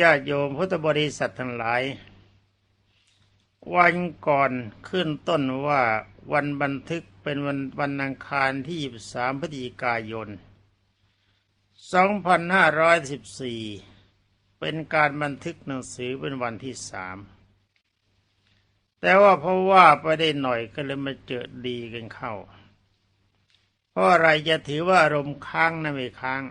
ญาติโยมพุทธบริษัททั้งหลาย วันก่อนขึ้นต้นว่าวันบันทึกเป็นวันวันอังคารที่ 23พฤศจิกายน 2514 เป็นการบันทึกหนังสือเป็นวันที่สามแต่ว่าเพราะว่าไปได้หน่อยก็เลยมาเจอดีกันเข้า เพราะอะไรจะถือว่าอารมณ์ค้างนะไม่ค้าง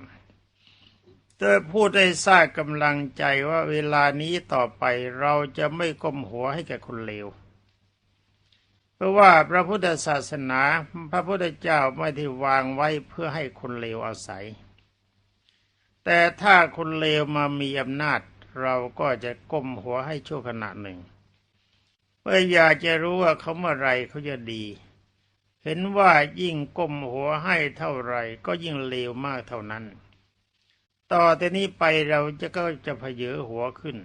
โดยพูดได้ทราบกำลังใจว่าเวลานี้ต่อไปเราจะไม่ก้มหัวให้แก่คนเลว เพราะว่าพระพุทธศาสนาพระพุทธเจ้าไม่ได้วางไว้เพื่อให้คนเลวอาศัย แต่ถ้าคนเลวมามีอำนาจ เราก็จะก้มหัวให้ชั่วขณะหนึ่งเพื่ออยากจะรู้ว่าเขาเมื่อไรเขาจะดี เห็นว่ายิ่งก้มหัวให้เท่าไรก็ยิ่งเลวมากเท่านั้น ต่อแต่นี้ไปเราจะก็จะเพเยอหัวขึ้น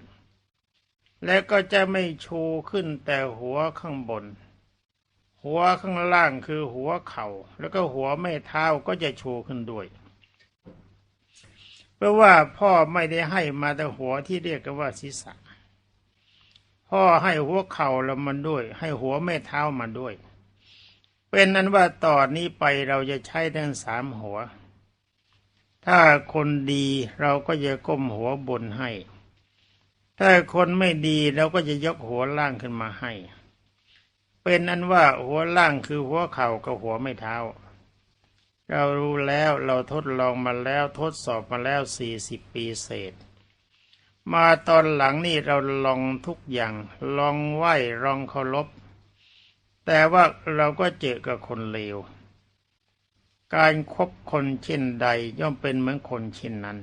และก็จะไม่ชูขึ้นแต่หัวข้างบน หัวข้างล่างคือหัวเขา่า แล้วก็หัวแม่เท้าก็จะชูขึ้นด้วย เพราะว่าพ่อไม่ได้ให้มาแต่หัวที่เรียกกันว่าศีรษะ พ่อให้หัวเข่าแล้วมันด้วย ให้หัวแม่เท้ามาด้วย เป็นนั้นว่าต่อนนี้ไปเราจะใช้ทั้งสามหัว ถ้าคนดีเราก็จะก้มหัวบนให้ ถ้าคนไม่ดีเราก็จะยกหัวล่างขึ้นมาให้ เป็นนั้นว่าหัวล่างคือหัวเข่ากับหัวไม่เท้า เรารู้แล้วเราทดลองมาแล้วทดสอบมาแล้วสี่สิบปีเศษ มาตอนหลังนี่เราลองทุกอย่าง ลองไหวลองเคารพแต่ว่าเราก็เจอกับคนเลว การคบคนเช่นใดย่อมเป็นเหมือนคนเช่นนั้น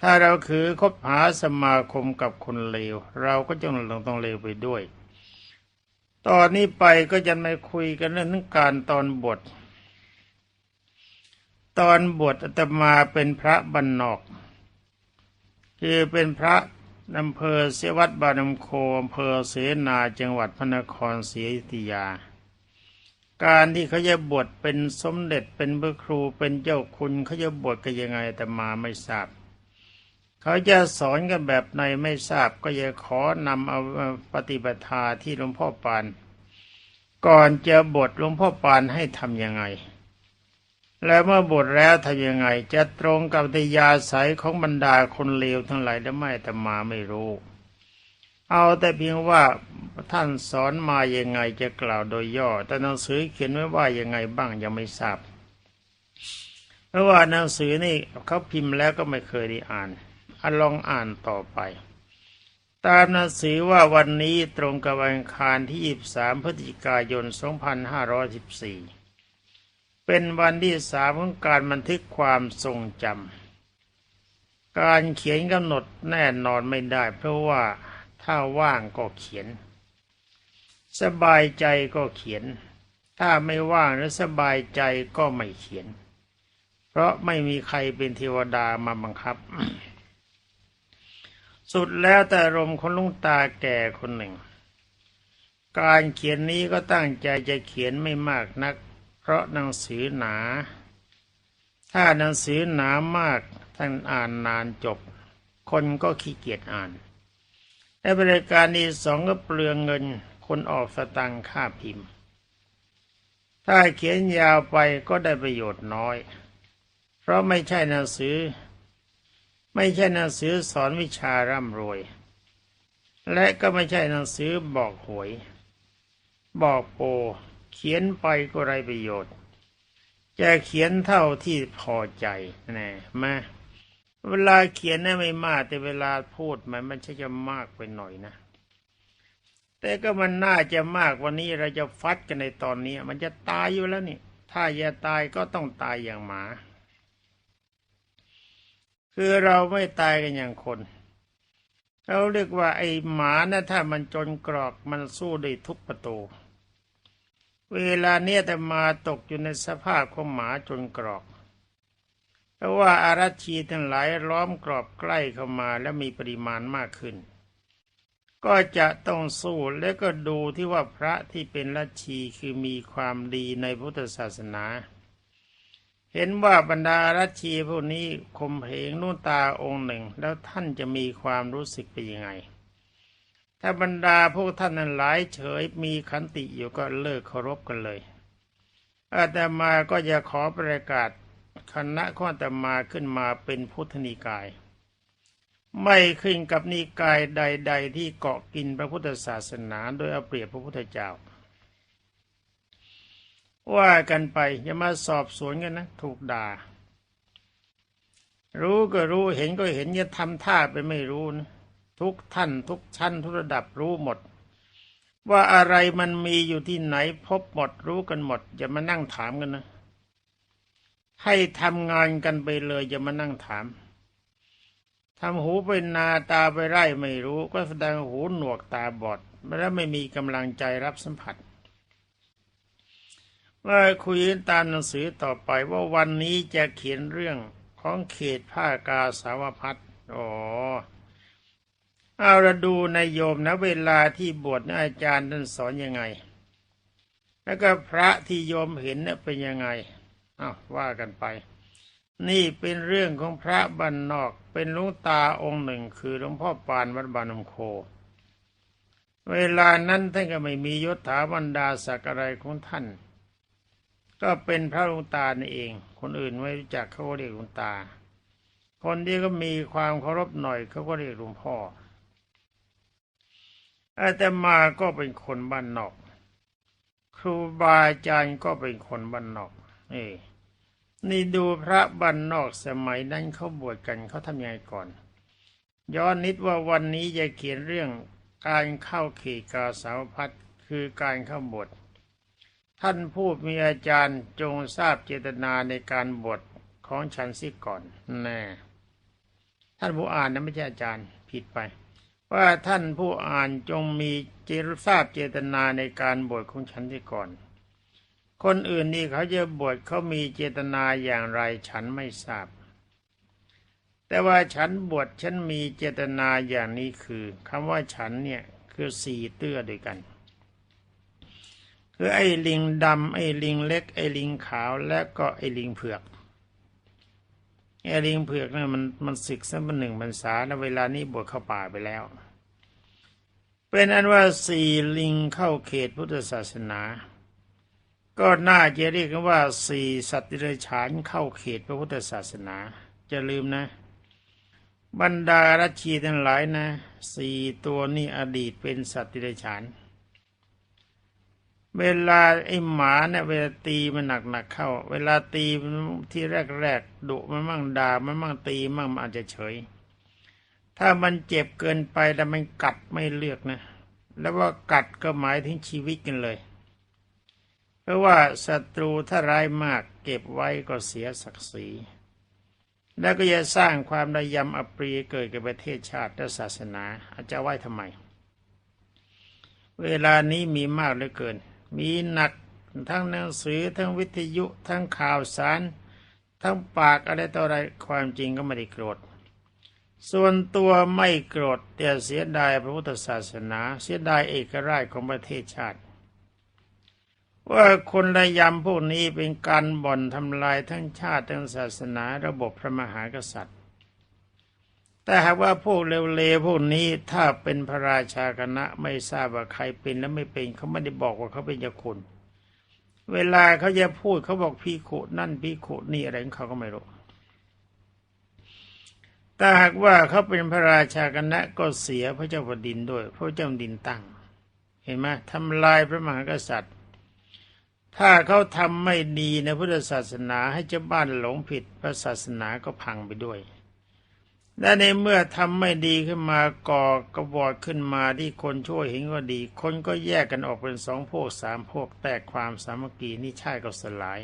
ถ้าเราคือคบหาสมาคมกับคนเลว เราก็จะต้องต้องเลวไปด้วย ตอนนี้ไปก็จะไม่คุยกันเรื่องการตอนบท ตอนบวชอาตมาเป็นพระบรรนอก คือเป็นพระอำเภอเสวัดบานมโคอำเภอเสนาจังหวัดพระนครศรีอยุธยา การที่เขาจะบวชเป็นสมเด็จเป็นพระครูเป็นเจ้าคุณเขาจะบวชกันยังไงแต่มาไม่ทราบ เขาจะสอนกันแบบไหนไม่ทราบ ก็จะขอนำเอาปฏิปทาที่หลวงพ่อปาน ก่อนจะบวชหลวงพ่อปานให้ทำยังไง แล้วเมื่อบวชแล้วทำยังไง จะตรงกับติยาสายของบรรดาคนเลวทั้งหลายหรือไม่แต่มาไม่รู้เอาแต่เพียงว่า ท่านสอนมายังไงจะกล่าวโดยย่อ แต่หนังสือเขียนไว้ว่ายังไงบ้างยังไม่ทราบเพราะว่าหนังสือนี่เขาพิมพ์แล้วก็ไม่เคยได้อ่านอันลองอ่านต่อไป ตามหนังสือว่าวันนี้ตรงกับวันคารที่ 23 พฤศจิกายน 2514 เป็นวันที่สามของการบันทึกความทรงจำการเขียนกำหนดแน่นอนไม่ได้ เพราะว่าถ้าว่างก็เขียน สบายใจก็เขียน ถ้าไม่ว่างหรือสบายใจก็ไม่เขียน เพราะไม่มีใครเป็นเทวดามาบังคับ สุดแล้วแต่อารมคนลุงตาแก่คนหนึ่ง การเขียนนี้ก็ตั้งใจจะเขียนไม่มากนัก เพราะหนังสือหนา ถ้าหนังสือหนามากท่านอ่านนานจบ คนก็ขี้เกียจอ่านและบริการที่สองก็เปลืองเงิน คนออกสตังค่าพิมพ์ ถ้าเขียนยาวไปก็ได้ประโยชน์น้อย เพราะไม่ใช่หนังสือ ไม่ใช่หนังสือสอนวิชาร่ำรวย และก็ไม่ใช่หนังสือบอกหวย บอกโป เขียนไปก็ไรประโยชน์ จะเขียนเท่าที่พอใจแน่มาเวลาเขียนน่ะไม่มากแต่เวลาพูดมันมันใช่จะมากไปหน่อยนะ แต่ก็มันน่าจะมากวันนี้เราจะฟัดกันในตอนนี้ มันจะตายอยู่แล้วนี่ถ้าอย่าตายก็ต้องตายอย่างหมา คือเราไม่ตายกันอย่างคน เราเรียกว่าไอ้หมานะถ้ามันจนกรอกมันสู้ได้ทุกประตู เวลาเนี้ยแต่มาตกอยู่ในสภาพของหมาจนกรอกเพราะว่าอารัชีทั้งหลายล้อมกรอบใกล้เข้ามาและมีปริมาณมากขึ้น ก็จะต้องสู้และก็ดูที่ว่าพระที่เป็นลัชีคือมีความดีในพุทธศาสนา เห็นว่าบรรดารัชชีพวกนี้ข่มเหงนุ่นตาองค์หนึ่ง แล้วท่านจะมีความรู้สึกเป็นยังไง ถ้าบรรดาพวกท่านนั้นหลายเฉยมีขันติอยู่ก็เลิกเคารพกันเลยอาตมาก็จะขอประกาศคณะข้ออาตมาขึ้นมาเป็นพุทธนิกาย ไม่ขึ้นกับนิกายใด ๆ ที่เกาะกินพระพุทธศาสนา โดยเอาเปรียบพระพุทธเจ้า ว่ากันไปอย่ามาสอบสวนกันนะ ถูกด่า รู้ก็รู้เห็นก็เห็นอย่าทำท่าไปไม่รู้นะทุกท่านทุกชั้นทุกระดับรู้หมด ว่าอะไรมันมีอยู่ที่ไหนพบหมดรู้กันหมด อย่ามานั่งถามกันนะ ให้ทำงานกันไปเลย อย่ามานั่งถาม ทำหูไปนาตาไปไร่ไม่รู้ ก็แสดงหูหนวกตาบอด แล้วไม่มีกำลังใจรับสัมผัสว่าคุยตามหนังสือต่อไปว่าวันนี้จะเขียนเรื่องของเขตผ้ากาสาวพัดอ๋อเอาละดูนายโยมนะเวลาที่บวชนะอาจารย์ท่านสอนยังไง แล้วก็พระที่โยมเห็นเนี่ยเป็นยังไงอ้าวว่ากันไป นี่เป็นเรื่องของพระบันนอก เป็นลวงตาองค์หนึ่งคือหลวงพ่อปานวัดบานมโค เวลานั้นท่านก็ไม่มียศถาบรรดาศักดิ์อะไรของท่าน ก็เป็นพระลวงตานเอง คนอื่นไม่รู้จักเขาก็เรียกลวงตา คนที่ก็มีความเคารพหน่อยเขาก็เรียกหลวงพ่ออาตมาก็เป็นคนบ้านนอก ครูบาอาจารย์ก็เป็นคนบ้านนอกนี่ นี่ดูพระบ้านนอกสมัยนั้นเขาบวชกันเขาทำยังไงก่อน ย้อนนิดว่าวันนี้จะเขียนเรื่องการเข้าเขตกาสาวพัดคือการเข้าบวชท่านผู้มีอาจารย์จงทราบเจตนาในการบวชของฉันสิก่อนแน่ท่านผู้อ่านนะไม่ใช่อาจารย์ผิดไป ว่าท่านผู้อ่านจงมีเจรทราบเจตนาในการบวชของฉันสิก่อน คนอื่นนี่เขาจะบวชเขามีเจตนาอย่างไรฉันไม่ทราบ แต่ว่าฉันบวชฉันมีเจตนาอย่างนี้คือคำว่าฉันเนี่ยคือสี่เตื้อด้วยกัน คือไอ้ลิงดำไอ้ลิงเล็ก ไอ้ลิงขาวและก็ไอ้ลิงเผือกไอ้ลิงเผือกเนี่ยมันมันศึกสักมันหนึ่งพรรษาแล้วเวลานี้บวชเข้าป่าไปแล้ว เป็นอันว่าสี่ลิงเข้าเขตพุทธศาสนา ก็น่าจะเรียกกันว่าสี่สัตว์ดิเรกฉานเข้าเขตพระพุทธศาสนาจะลืมนะ บรรดารัชีทั้งหลายนะสี่ตัวนี้อดีตเป็นสัตว์ดิเรกฉาน เวลาไอ้หมาเนี่ยเวลาตีมันหนักๆเข้า เวลาตีที่แรกๆดุมันมั่งด่ามันมั่งตีมั่งมันอาจจะเฉย ถ้ามันเจ็บเกินไปแล้วมันกัดไม่เลือกนะ แล้วว่ากัดก็หมายถึงชีวิตกันเลย เพราะว่าศัตรูถ้าร้ายมากเก็บไว้ก็เสียศักดิ์ศรีแล้วก็จะสร้างความระยำอปรีเกิดกับประเทศชาติและศาสนาอาจจะไหว้ทำไม เวลานี้มีมากเหลือเกิน มีหนักทั้งหนังสือทั้งวิทยุทั้งข่าวสาร ทั้งปากอะไรต่ออะไรความจริงก็ไม่ได้โกรธ ส่วนตัวไม่โกรธแต่เสียดายพระพุทธศาสนา เสียดายเอกราชของประเทศชาติ ว่าคนระยำพวกนี้เป็นการบ่อนทำลายทั้งชาติทั้งศาสนาระบบพระมหากษัตริย์ แต่หากว่าพวกเลวๆพวกนี้ถ้าเป็นพระราชาคณะไม่ทราบว่าใครเป็นและไม่เป็นเขาไม่ได้บอกว่าเขาเป็นเจ้าคุณเวลาเขาจะพูดเขาบอกพี่ขุนั่นพี่ขุนี่อะไรเขาก็ไม่รู้แต่หากว่าเขาเป็นพระราชาคณะก็เสียพระเจ้าแผ่นดินด้วย พระเจ้าดินตั้ง เห็นไหมทำลายพระมหากษัตริย์ ถ้าเขาทำไม่ดีในพุทธศาสนาให้เจ้าบ้านหลงผิดพระศาสนาก็พังไปด้วยและในเมื่อทำไม่ดีขึ้นมาก่อกระบอดขึ้นมาที่คนช่วยเห็นก็ดี คนก็แยกกันออกเป็นสองพวกสามพวกแตกความสามัคคีนี่ใช่ก็สลาย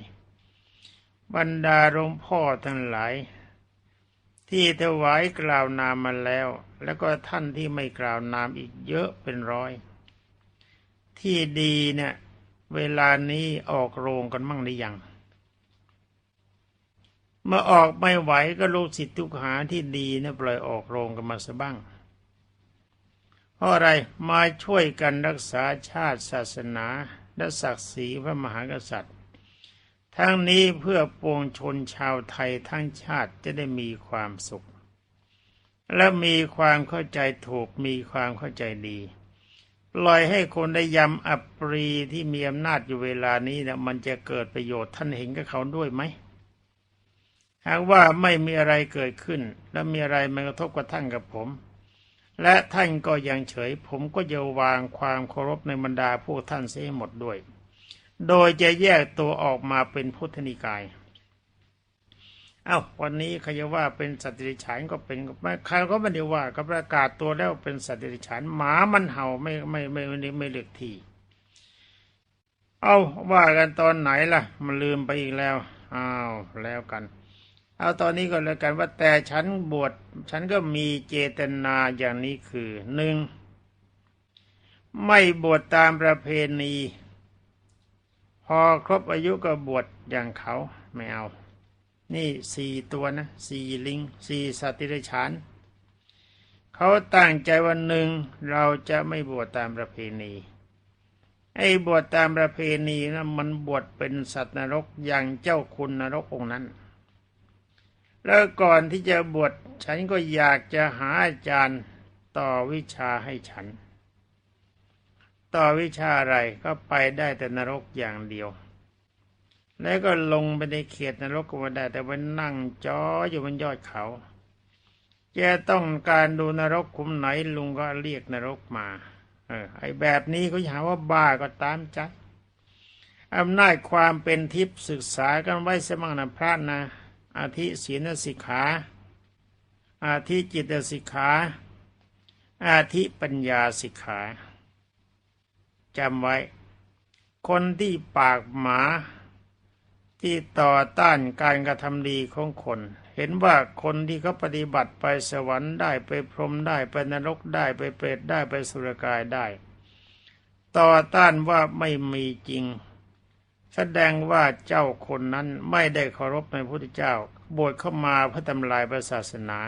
บรรดาหลวงพ่อทั้งหลาย ที่ถวายกล่าวนามมาแล้ว แล้วก็ท่านที่ไม่กล่าวนามอีกเยอะเป็นร้อย ที่ดีเนี่ย เวลานี้ออกโรงกันมั่งหรือยัง เมื่อออกไม่ไหวก็ลูกศิษย์ทุกหาที่ดีนะปล่อยออกโรงกันมาซะบ้าง เพราะอะไรมาช่วยกันรักษาชาติศาสนาและศักดิ์ศรีพระมหากษัตริย์ ทั้งนี้เพื่อปวงชนชาวไทยทั้งชาติจะได้มีความสุข และมีความเข้าใจถูกมีความเข้าใจดี ปล่อยให้คนได้ยำอัปรีที่มีอำนาจอยู่เวลานี้เนี่ยมันจะเกิดประโยชน์ท่านเห็นกับเขาด้วยไหมหากว่าไม่มีอะไรเกิดขึ้น และมีอะไรมากระทบกับท่านกับผม และท่านก็ยังเฉย ผมก็จะวางความเคารพในบรรดาพวกท่านเสียหมดด้วย โดยจะแยกตัวออกมาเป็นพุทธนิกาย เอา้าวันนี้ใครจะว่าเป็นสัตว์ดรัจฉานก็เป็นใครก็ไม่ได้ว่าก็ประกาศตัวแล้วเป็นสัตว์ดรัจฉานหมามันเห่าไม่ไม่ไม่ไม่ไม่เลือกทีเอาว่ากันตอนไหนล่ะ มันลืมไปอีกแล้วอ้าวแล้วกัน เอาตอนนี้ก็แล้วกันว่าแต่ฉันบวชฉันก็มีเจตนาอย่างนี้คือหนึ่งไม่บวชตามประเพณี พอครบอายุก็บวชอย่างเขาไม่เอา นี่สี่ตัวนะสี่ลิงสี่สัตว์ติรฉานเขาตั้งใจวันหนึ่งเราจะไม่บวชตามประเพณี ไอ้บวชตามประเพณีนะมันบวชเป็นสัตว์นรกอย่างเจ้าคุณนรกองนั้น แล้วก่อนที่จะบวชฉันก็อยากจะหาอาจารย์ต่อวิชาให้ฉัน ต่อวิชาอะไรก็ไปได้แต่นรกอย่างเดียว แล้วก็ลงไปในเขตนรกก็ไม่ได้ แต่ว่านั่งจ้ออยู่บนยอดเขาจะต้องการดูนรกคุมไหนลุงก็เรียกนรกมา เออ ไอแบบนี้เขาหาว่าบ้าก็ตามใจอำนาจความเป็นทิพย์ศึกษากันไว้สมังนะพระนะ อาทิศีลสิกขา อาทิจิตสิกขา อาทิปัญญาสิกขาจำไว้ คนที่ปากหมา ที่ต่อต้านการกระทำดีของคน เห็นว่าคนที่เขาปฏิบัติไปสวรรค์ได้ไปพรหมได้ไปนรกได้ไปเปรตได้ไปสุรกายได้ ต่อต้านว่าไม่มีจริง แสดงว่าเจ้าคนนั้นไม่ได้เคารพในพระพุทธเจ้าบวชเข้ามาเพื่อทำลายพระศาสนา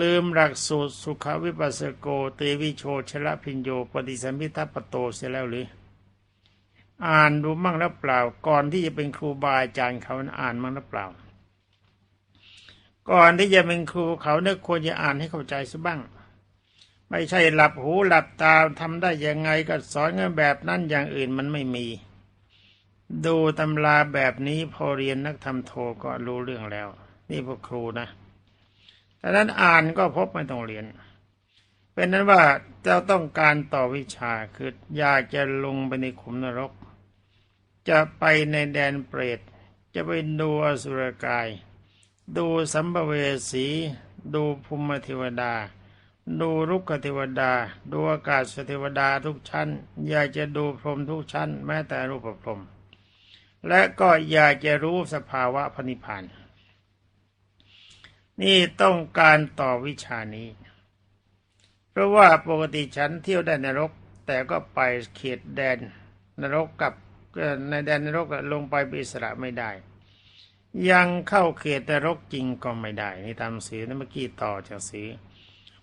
ลืมหลักสูตรสุขวิปัสสโกเตวิโชชละพิญโยปฏิสัมพิทัปโตเสียแล้วหรือ อ่านดูมั่งแล้วเปล่า ก่อนที่จะเป็นครูบาอาจารย์เขาอ่านมั่งแล้วเปล่า ก่อนที่จะเป็นครูเขาเนี่ยควรจะอ่านให้เข้าใจซะบ้าง ไม่ใช่หลับหูหลับตาทำได้ยังไงก็สอนกันแบบนั้นอย่างอื่นมันไม่มี ดูตำราแบบนี้พอเรียนนักธรรมโทก็รู้เรื่องแล้ว นี่พวกครูนะแต่นั้นอ่านก็พบไม่ต้องเรียนเป็นนั้นว่าเจ้าต้องการต่อวิชาคืออยากจะลงไปในขุมนรก จะไปในแดนเปรต จะไปดูอสุรกาย ดูสัมภเวสี ดูภูมิเทวดา ดูรุกขเทวดา ดูอากาศเทวดาทุกชั้น อยากจะดูพรหมทุกชั้น แม้แต่รูปพรหมและก็อยากจะรู้สภาวะพนิพพานนี่ต้องการต่อวิชานี้ เพราะว่าปกติฉันเที่ยวได้นรก แต่ก็ไปเขตแดนนรกกับ ในแดนนรกลงไปเป็นอิสระไม่ได้ ยังเข้าเขตนรกจริงก็ไม่ได้นี่ตามสีนั่นเมื่อกี้ต่อจากสี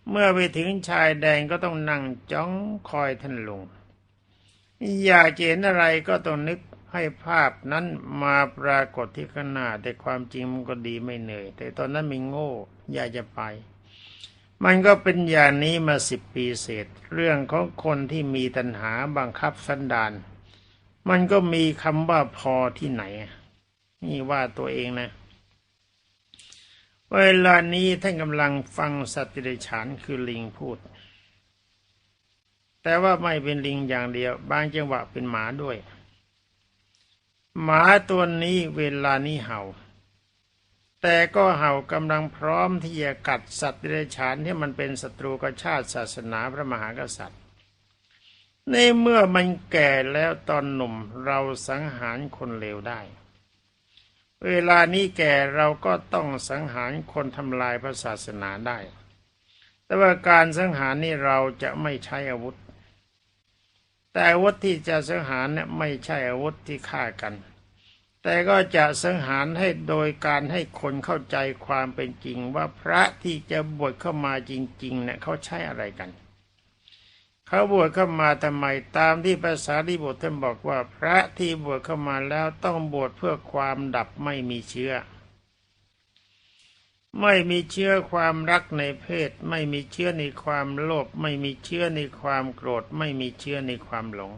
เมื่อไปถึงชายแดนก็ต้องนั่งจ้องคอยท่านลง อยากเห็นอะไรก็ต้องนึกให้ภาพนั้นมาปรากฏที่ข้างหน้าแต่ความจริงมันก็ดีไม่เหนื่อย แต่ตอนนั้นมีโง่อยากจะไป มันก็เป็นอย่างนี้มาสิบปีเศษ เรื่องของคนที่มีตัณหาบังคับสันดาน มันก็มีคำว่าพอที่ไหน นี่ว่าตัวเองนะ เวลานี้ท่านกำลังฟังสัตว์เดรัจฉานคือลิงพูด แต่ว่าไม่เป็นลิงอย่างเดียว บางจังหวะเป็นหมาด้วย หมาตัวนี้เวลานี้เห่า แต่ก็เห่ากำลังพร้อมที่จะกัดสัตว์เดรัจฉานที่มันเป็นศัตรูกับชาติศาสนาพระมหากษัตริย์ ในเมื่อมันแก่แล้วตอนหนุ่มเราสังหารคนเลวได้ เวลานี้แก่เราก็ต้องสังหารคนทำลายพระศาสนาได้ แต่ว่าการสังหารนี่เราจะไม่ใช้อาวุธ แต่อาวุธที่จะสังหารเนี่ยไม่ใช่อาวุธที่ฆ่ากัน แต่ก็จะสังหารให้โดยการให้คนเข้าใจความเป็นจริงว่าพระที่จะบวชเข้ามาจริงๆเนี่ยเขาใช้อะไรกัน เขาบวชเข้ามาทำไมตามที่ภาษาดิบุตรท่านบอกว่า พระที่บวชเข้ามาแล้วต้องบวชเพื่อความดับไม่มีเชื้อ ไม่มีเชื้อความรักในเพศ ไม่มีเชื้อในความโลภไม่มีเชื้อในความโกรธ ไม่มีเชื้อในความหลง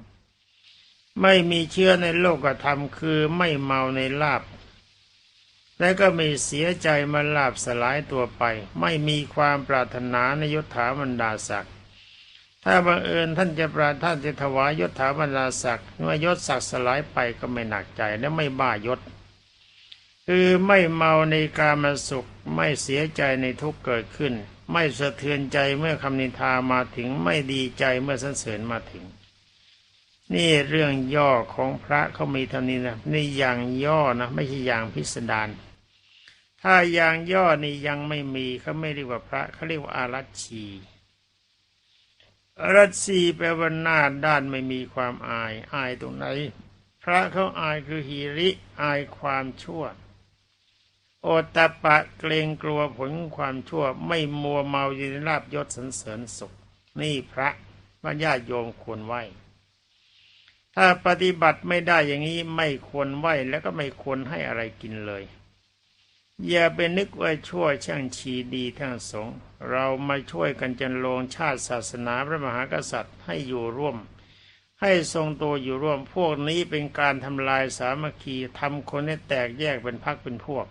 ไม่มีเชื้อในโลกธรรมคือไม่เมาในลาบและก็ไม่เสียใจมาลาบสลายตัวไป ไม่มีความปรารถนาในยศถาบรรดาศักดิ์ ถ้าบังเอิญท่านจะปราท่านจะถวายยศถาบรรดาศักดิ์เมื่อยศศักดิ์สลายไปก็ไม่หนักใจและไม่บ้ายศ คือไม่เมาในกามสุขไม่เสียใจในทุกเกิดขึ้น ไม่สะเทือนใจเมื่อคำนินทามาถึงไม่ดีใจเมื่อสรรเสริญมาถึง นี่เรื่องย่อของพระเขามีเท่านี้นะนี่อย่างย่อนะ ไม่ใช่อย่างพิสดารถ้าอย่างย่อนี่ยังไม่มีเขาไม่เรียกว่าพระเขาเรียกว่าอารัชชี รัชชีแปลว่าหน้าด้านไม่มีความอาย อายตรงไหน พระเขาอายคือฮีริอายความชั่ว โอตะปะเกรงกลัวผลความชั่ว ไม่มัวเมาอยู่ในลาบยศสันเสริญสุข นี่พระว่าญาติโยมควรไหวถ้าปฏิบัติไม่ได้อย่างนี้ไม่ควรไหวแล้วก็ไม่ควรให้อะไรกินเลย อย่าไปนึกว่าชั่วช่างชีดีทั้งสงเรามาช่วยกันจันลงชาติศาสนาพระมหากษัตริย์ให้อยู่ร่วม ให้ทรงตัวอยู่ร่วมพวกนี้เป็นการทำลายสามัคคีทำคนให้แตกแยกเป็นพักเป็นพวก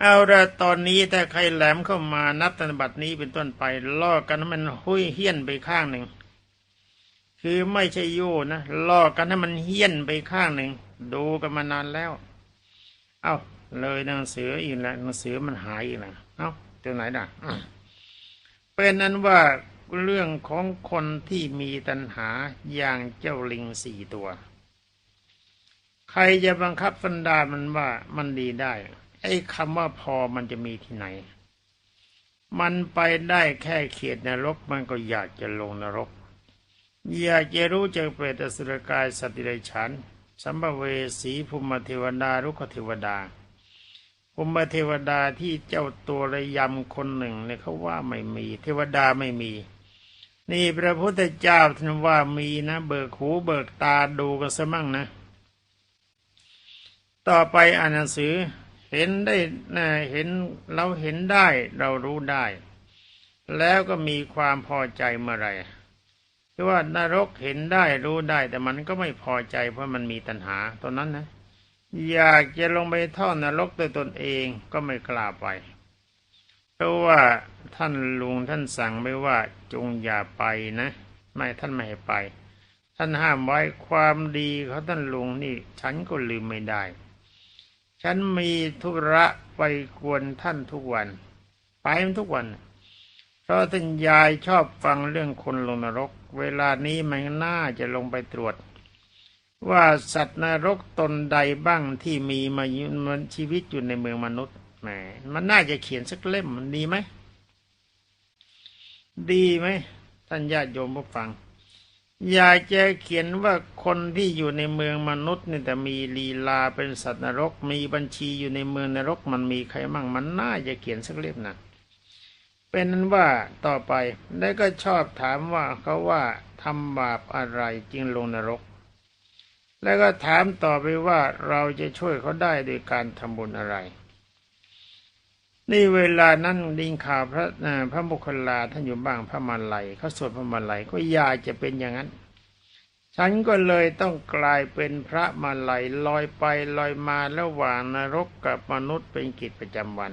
เอาละตอนนี้ถ้าใครแหลมเข้ามานับธนบัตรนี้เป็นต้นไปล่อกันให้มันหุ้ยเฮี้ยนไปข้างหนึ่ง คือไม่ใช่โยนะล่อกันให้มันเฮี้ยนไปข้างหนึ่ง ดูกันมานานแล้ว เอาเลยหนังสืออีกแล้วหนังสือมันหายอีกแล้วเอาตัวไหนด่ะอะเป็นนั้นว่าเรื่องของคนที่มีตัณหาอย่างเจ้าลิงสี่ตัว ใครจะบังคับสันดามันว่ามันดีได้ ไอ้คำว่าพอมันจะมีที่ไหน มันไปได้แค่เขตนรกมันก็อยากจะลงนรก อยากจะรู้จักเปรตสุรกายสติไรฉัน สัมภเวสีภูมิเทวดารุกเทวดาภูมิเทวดาที่เจ้าตัวระยำคนหนึ่งเนี่ยเขาว่าไม่มี เทวดาไม่มี นี่พระพุทธเจ้าท่านว่ามีนะ เบิกหูเบิกตาดูกันซะมั่งนะ ต่อไปอ่านหนังสือเห็นได้นะเห็นเราเห็นได้เรารู้ได้ แล้วก็มีความพอใจเมื่อไหร่ คือว่านรกเห็นได้รู้ได้แต่มันก็ไม่พอใจเพราะมันมีตัณหาตอนนั้นนะ อยากจะลงไปท่อนรกด้วยตนเองก็ไม่กล้าไป เพราะว่าท่านลุงท่านสั่งไม่ว่าจงอย่าไปนะ ไม่ท่านไม่ให้ไป ท่านห้ามไว้ความดีเขาท่านลุงนี่ ฉันก็ลืมไม่ได้ ฉันมีธุระไปกวนท่านทุกวัน ไปทุกวัน เพราะท่านยายชอบฟังเรื่องคนลงนรก เวลานี้มันน่าจะลงไปตรวจ ว่าสัตว์นรกตนใดบ้างที่มีมาอยู่มันชีวิตอยู่ในเมืองมนุษย์แหมมันน่าจะเขียนสักเล่มมันดีไหม ดีไหมท่านญาติโยมผู้ฟัง อยากจะเขียนว่าคนที่อยู่ในเมืองมนุษย์นี่แต่มีลีลาเป็นสัตว์นรก มีบัญชีอยู่ในเมืองนรก มันมีใครมั่งมันน่าจะเขียนสักเล่มนะ เป็นนั้นว่าต่อไปแล้วก็ชอบถามว่าเขาว่าทำบาปอะไรจึงลงนรก แล้วก็ถามต่อไปว่าเราจะช่วยเขาได้โดยการทำบุญอะไร นี่เวลานั้นดิงข่าวพระพระบุคลาท่านอยู่บ้างพระมาลัยเขาสวดพระมาลัยก็อยากจะเป็นอย่างนั้น ฉันก็เลยต้องกลายเป็นพระมาลัยลอยไปลอยมาระหว่างนรกกับมนุษย์เป็นกิจประจำวัน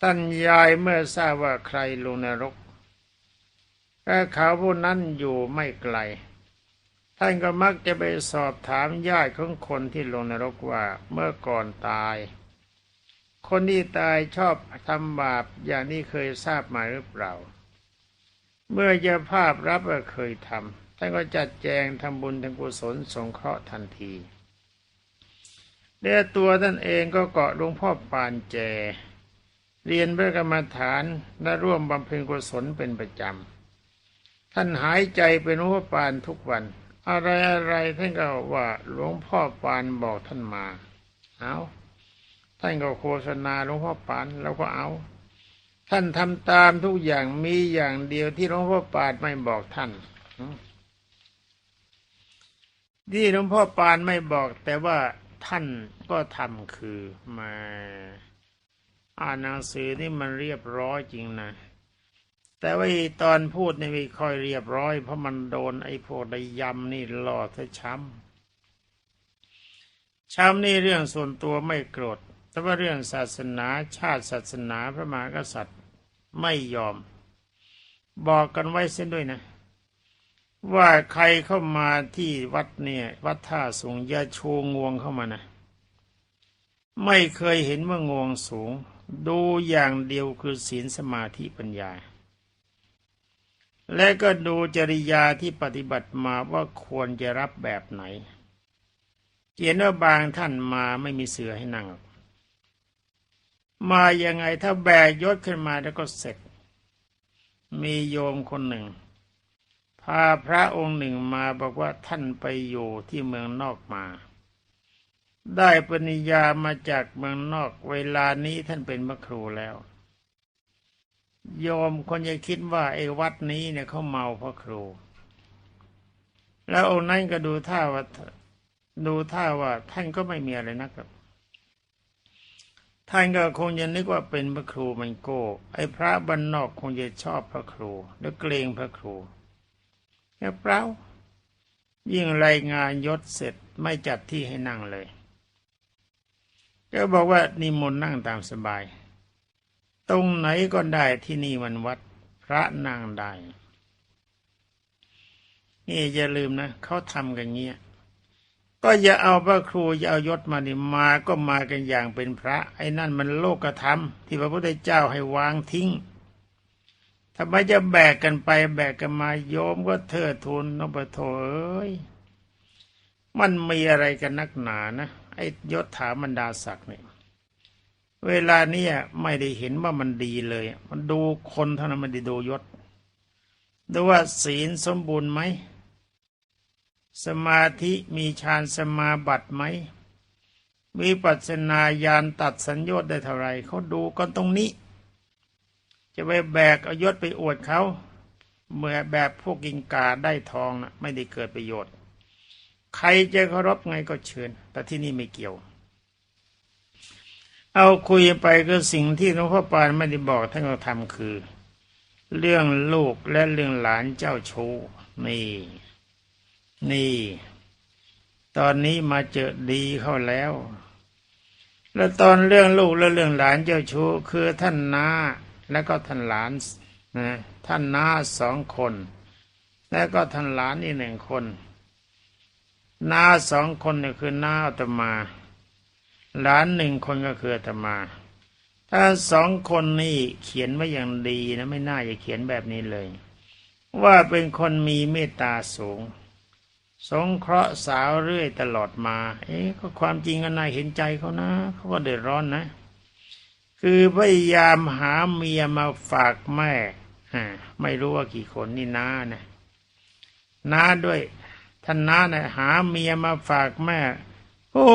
ท่านยายเมื่อทราบว่าใครลงนรกถ้าเขาผู้นั้นอยู่ไม่ไกล ท่านก็มักจะไปสอบถามญาติของคนที่ลงนรกว่าเมื่อก่อนตาย คนที่ตายชอบทำบาปอย่างนี้เคยทราบมาหรือเปล่า เมื่อเจะภาพรับว่าเคยทำท่านก็จัดแจงทำบุญทำกุศลสงเคราะห์ทันทีเดี๋ยวตัวท่านเองก็เกาะหลวงพ่อปานแจ เรียนพระกรรมฐานและร่วมบำเพ็ญกุศลเป็นประจำ ท่านหายใจเป็นหลวงพ่อปานทุกวัน อะไรอะไรท่านก็ว่าหลวงพ่อปานบอกท่านมา เอาท่านก็โฆษณาหลวงพ่อปานเราก็เอา ท่านทำตามทุกอย่างมีอย่างเดียวที่หลวงพ่อปานไม่บอกท่านที่หลวงพ่อปานไม่บอกแต่ว่าท่านก็ทำคือมา อ่านหนังสือนี่มันเรียบร้อยจริงนะ แต่ว่าตอนพูดนี่ไม่ค่อยเรียบร้อย เพราะมันโดนไอ้พวกไดยำนี่หลอดซะช้ำช้ำนี่เรื่องส่วนตัวไม่โกรธแต่ว่าเรื่องศาสนาชาติศาสนาพระมหากษัตริย์ไม่ยอม บอกกันไว้เส้นด้วยนะ ว่าใครเข้ามาที่วัดเนี่ย วัดท่าสูงอย่าโชว์งวงเข้ามานะ ไม่เคยเห็นว่างวงสูง ดูอย่างเดียวคือศีลสมาธิปัญญา และก็ดูจริยาที่ปฏิบัติมาว่าควรจะรับแบบไหนเขียนว่าบางท่านมาไม่มีเสือให้นั่ง มายังไงถ้าแบกยศขึ้นมาแล้วก็เสร็จ มีโยมคนหนึ่ง พาพระองค์หนึ่งมาบอกว่าท่านไปอยู่ที่เมืองนอกมา ได้ปริญญามาจากเมืองนอกเวลานี้ท่านเป็นพระครูแล้วโยมคนจะคิดว่าไอ้วัดนี้เนี่ยเขาเมาพระครู แล้วองค์นั้นก็ดูท่าว่าดูท่าว่าท่านก็ไม่มีอะไรนักครับ ท่านก็คงจะนึกว่าเป็นพระครูมันโก้ ไอ้พระบรรนอกคงจะชอบพระครู แล้วเกรงพระครูแค่เปล่ายิ่งรายงานยศเสร็จไม่จัดที่ให้นั่งเลย ก็บอกว่านิมนต์นั่งตามสบาย ตรงไหนก็ได้ที่นี่มันวัดพระนั่งได้ นี่อย่าลืมนะเขาทำกันเงี้ย ก็อย่าเอาพระครูอย่าเอายศมานี่มาก็มากันอย่างเป็นพระ ไอ้นั่นมันโลกธรรม ที่พระพุทธเจ้าให้วางทิ้งทำไมจะแบกกันไป แบกกันมาโยมก็เทิดทูนนพโทเอ้ยมันมีอะไรกันนักหนานะ อ้ยศถาบรรดาศักดิ์เนี่ยเวลาเนี้ไม่ได้เห็นว่ามันดีเลย มันดูคนเท่านั้นมันได้ดูยศดูว่าศีลสมบูรณ์ไหม สมาธิมีฌานสมาบัติไหมมีปัจนาญาณตัดสัญญาได้เท่าไรเขาดูกันตรงนี้ จะไปแบกเอายศไปอวดเขาเมื่อแบบพวกกิงกาได้ทองนะไม่ได้เกิดประโยชน์ ใครจะเคารพไงก็เชิญ แต่ที่นี่ไม่เกี่ยว เอาคุยไปก็สิ่งที่หลวงพ่อปานไม่ได้บอกท่านก็ทำคือ เรื่องลูกและเรื่องหลานเจ้าชู้นี่ นี่ ตอนนี้มาเจอดีเข้าแล้ว แล้วตอนเรื่องลูกและเรื่องหลานเจ้าชู้คือท่านนาแล้วก็ท่านหลานนะท่านนาสองคน แล้วก็ท่านหลานอีกหนึ่งคน น้าสองคนเนี่ยคือน้าอาตมา หลานหนึ่งคนก็คืออาตมาถ้าสองคนนี่เขียนไว้อย่างดีนะไม่น่าจะเขียนแบบนี้เลย ว่าเป็นคนมีเมตตาสูง สงเคราะห์สาวเรื่อยตลอดมา เอ๊ะก็ความจริงก็น่าเห็นใจเขานะเขาก็เดือดร้อนนะ คือพยายามหาเมียมาฝากแม่ไม่รู้ว่ากี่คนนี่น้านะน้าด้วย นน้านะหาเมียมาฝากแม่ โอ้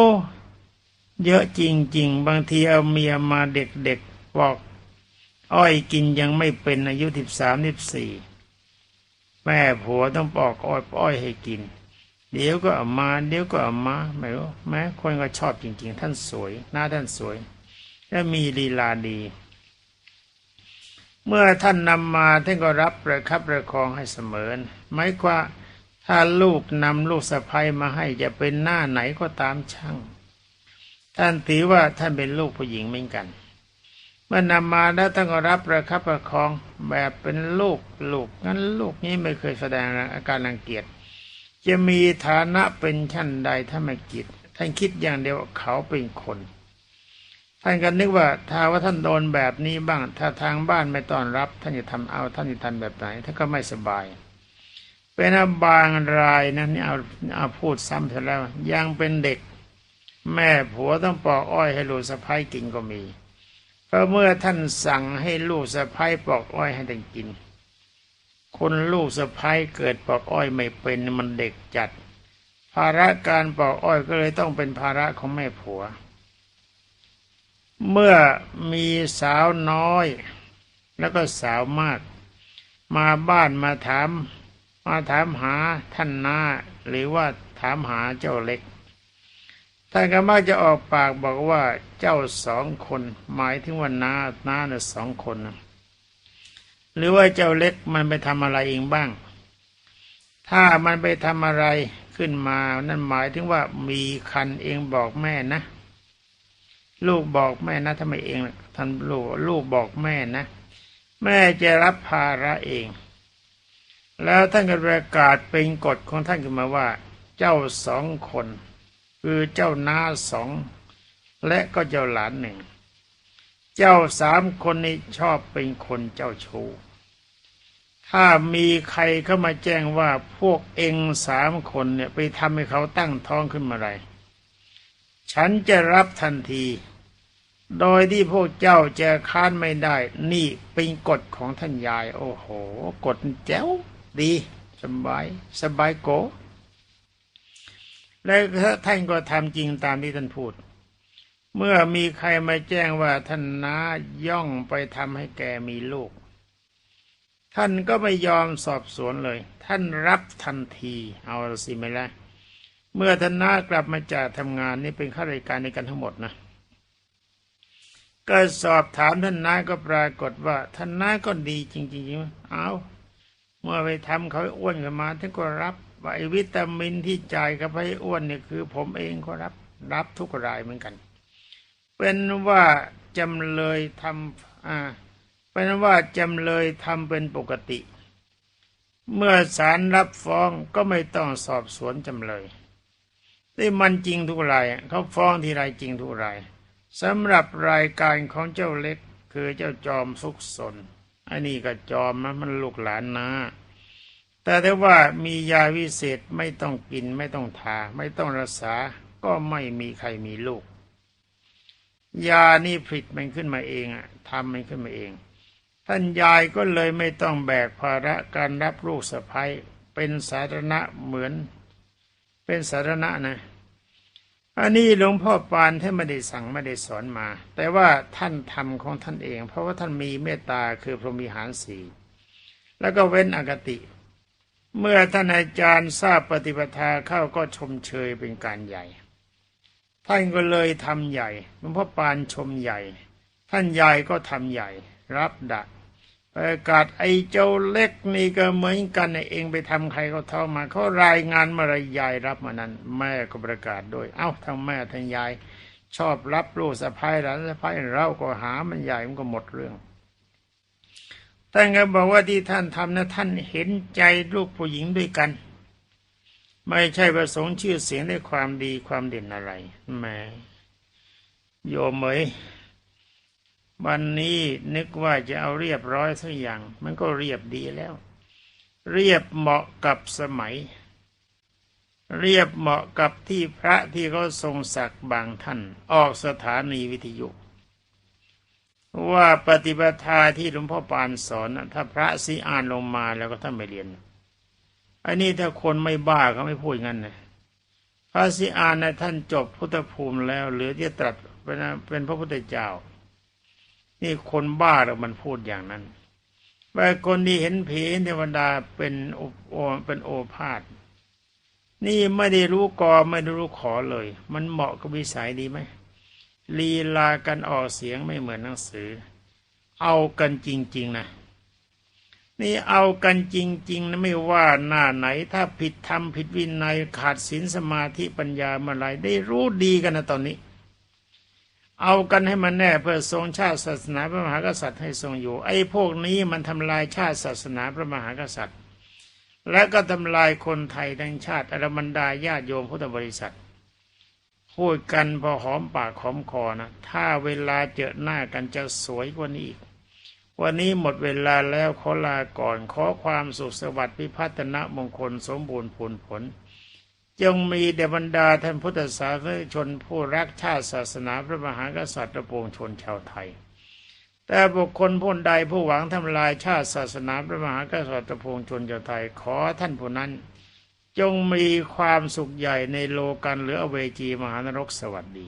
เยอะจริง ๆ บางทีเอาเมียมาเด็กๆบอก อ้อยกินยังไม่เป็นอายุสิบสามสิบสี่แม่ผัวต้องปอกอ้อยอ้อยให้กิน เดี๋ยวก็เอามาเดี๋ยวก็เอามาไม่รู้แม้คนก็ชอบจริง ๆ ท่านสวย หน้าท่านสวย และมีลีลาดี เมื่อท่านนำมาท่านก็รับประคับประคองให้เสมอหมายความ ถ้าลูกนำลูกสะใภ้มาให้จะเป็นหน้าไหนก็ตามช่าง ท่านถือว่าท่านเป็นลูกผู้หญิงเหมือนกัน เมื่อนำมาแล้วท่านก็รับประคับประคองแบบเป็นลูกลูกงั้นลูกนี้ไม่เคยแสดงอาการรังเกียจ จะมีฐานะเป็นชั้นใดถ้าไม่กิจท่านคิดอย่างเดียวเขาเป็นคนท่านก็นึกว่าถ้าว่าท่านโดนแบบนี้บ้าง ถ้าทางบ้านไม่ต้อนรับ ท่านจะทำเอาท่านจะทำแบบไหนท่านก็ไม่สบาย เป็นบางรายนะนี่เอาเอาพูดซ้ำเสร็จแล้ว ยังเป็นเด็ก แม่ผัวต้องปอกอ้อยให้ลูกสะพ้ายกินก็มี เพราะเมื่อท่านสั่งให้ลูกสะพ้ายปอกอ้อยให้ท่านกิน คนลูกสะพ้ายเกิดปอกอ้อยไม่เป็นมันเด็กจัด ภาระการปอกอ้อยก็เลยต้องเป็นภาระของแม่ผัว เมื่อมีสาวน้อย แล้วก็สาวมาก มาบ้านมาถาม มาถามหาท่านนาหรือว่าถามหาเจ้าเล็กท่านก็มักจะออกปากบอกว่าเจ้าสองคน หมายถึงว่านานาเนี่ยสองคนนะหรือว่าเจ้าเล็กมันไปทำอะไรเองบ้าง ถ้ามันไปทำอะไรขึ้นมานั่นหมายถึงว่ามีคันเองบอกแม่นะ ลูกบอกแม่นะทำไมเองท่านลูกลูกบอกแม่นะ แม่จะรับภาระเอง แล้วท่านก็ประกาศเป็นกฎของท่านขึ้นมาว่า เจ้าสองคน คือเจ้าน้าสองและก็เจ้าหลานหนึ่ง เจ้าสามคนนี้ชอบเป็นคนเจ้าชู้ถ้ามีใครเข้ามาแจ้งว่าพวกเองสามคนเนี่ยไปทำให้เขาตั้งท้องขึ้นมาไร ฉันจะรับทันที โดยที่พวกเจ้าจะค้านไม่ได้ นี่เป็นกฎของท่านยาย โอ้โห กฎแจ๋ว ดีสบายสบายโก และท่านก็ทำจริงตามที่ท่านพูด เมื่อมีใครมาแจ้งว่าท่านน้าย่องไปทำให้แกมีลูก ท่านก็ไม่ยอมสอบสวนเลย ท่านรับทันทีเอาละสิไม่ละเมื่อท่านน้ากลับมาจากทำงานนี่เป็นข้าราชการในกันทั้งหมดนะก็สอบถามท่านน้าก็ปรากฏว่าท่านน้าก็ดีจริงๆเอา เมื่อไปทำเขาอ้วนกันมาท่านก็รับว่าไอ้วิตามินที่จ่ายกับให้อ้วนเนี่ยคือ ผมเองก็รับรับทุกรายเหมือนกัน เป็นว่าจำเลยทำอ่าเป็นว่าจำเลยทำเป็นปกติ เมื่อศาลรับฟ้องก็ไม่ต้องสอบสวนจำเลยนี่มันจริงทุกรายเขาฟ้องทีไรจริงทุกรายสำหรับรายการของเจ้าเล็กคือเจ้าจอมสุกสน อันนี้ก็จอมนมันลูกหลานนาแต่ถ้าว่ามียาวิเศษไม่ต้องกินไม่ต้องทา ไม่ต้องรักษา ก็ไม่มีใครมีลูก ยานี่ผลิตมันขึ้นมาเองอะทำมันขึ้นมาเอง ท่านยายก็เลยไม่ต้องแบกภาระการรับลูกสะพ้ยเป็นสาธารณะเหมือน เป็นสาธารณะนะ อันนี้หลวงพ่อปานท่านไม่ได้สั่งไม่ได้สอนมา แต่ว่าท่านทำของท่านเอง เพราะว่าท่านมีเมตตาคือพรหมิหารสีแล้วก็เว้นอกติ เมื่อท่านอาจารย์ทราบปฏิปทาเข้าก็ชมเชยเป็นการใหญ่ ท่านก็เลยทำใหญ่หลวงพ่อปานชมใหญ่ ท่านใหญ่ก็ทำใหญ่ รับดัก ประกาศไอ้เจ้าเล็กนี่ก็เหมือนกันเองไปทำใครเขาท้องมาเขารายงานมารยายรับมานั้น แม่ก็ประกาศโดย เอ้าทั้งแม่ทั้งยาย ชอบรับลูกสะพ้ายหลานสะพ้ายเราก็หามันใหญ่มันก็หมดเรื่องท่านก็บอกว่าที่ท่านทำนะท่านเห็นใจลูกผู้หญิงด้วยกัน ไม่ใช่ประสงค์ชื่อเสียงในความดีความเด่นอะไรแหม่โยมเอ๋ย วันนี้นึกว่าจะเอาเรียบร้อยสักอย่าง มันก็เรียบดีแล้ว เรียบเหมาะกับสมัย เรียบเหมาะกับที่พระที่เขาทรงศักดิ์บางท่าน ออกสถานีวิทยุว่าปฏิปทาที่หลวงพ่อปานสอนน่ะถ้าพระสิอ่านลงมาแล้วก็ท่านไม่เรียนอันนี้ถ้าคนไม่บ้าเขาไม่พูดงั้นนะพระสิอ่านนะท่านจบพุทธภูมิแล้วเหลือที่ตรัสเป็นเป็นพระพุทธเจ้า นี่คนบ้าแล้วมันพูดอย่างนั้นว่าคนที่เห็นผีเทวดาเป็นโอเป็นโอภาษนี่ไม่ได้รู้กอไม่ได้รู้ขอเลย มันเหมาะกับวิสัยดีไหมลีลากันออกเสียงไม่เหมือนหนังสือ เอากันจริง ๆนะนี่เอากันจริงๆนะไม่ว่าหน้าไหน ถ้าผิดธรรมผิดวินัยขาดศีลสมาธิปัญญาเมื่อไรได้รู้ดีกันนะตอนนี้ เอากันให้มันแน่เพื่อทรงชาติศาสนาพระมหากษัตริย์ให้ทรงอยู่ ไอ้พวกนี้มันทำลายชาติศาสนาพระมหากษัตริย์ และก็ทำลายคนไทยทั้งชาติอรมันดาญาติโยมพุทธบริษัทพูดกันพอหอมปากหอมคอนะ ถ้าเวลาเจอหน้ากันจะสวยกว่านี้อีก วันนี้หมดเวลาแล้วขอลาก่อนขอความสุขสวัสดิ์พิพัฒนมงคลสมบูรณ์ผลผล จงมีเดบรรดาท่านพุทธศาสนิกชนผู้รักชาติศาสนาพระมหากษัตริย์และปวงชนชาวไทย แต่บุคคลผู้ใดผู้หวังทำลายชาติศาสนาพระมหากษัตริย์และปวงชนชาวไทย ขอท่านผู้นั้น จงมีความสุขใหญ่ในโลกันหรืออเวจีมหานรกสวัสดี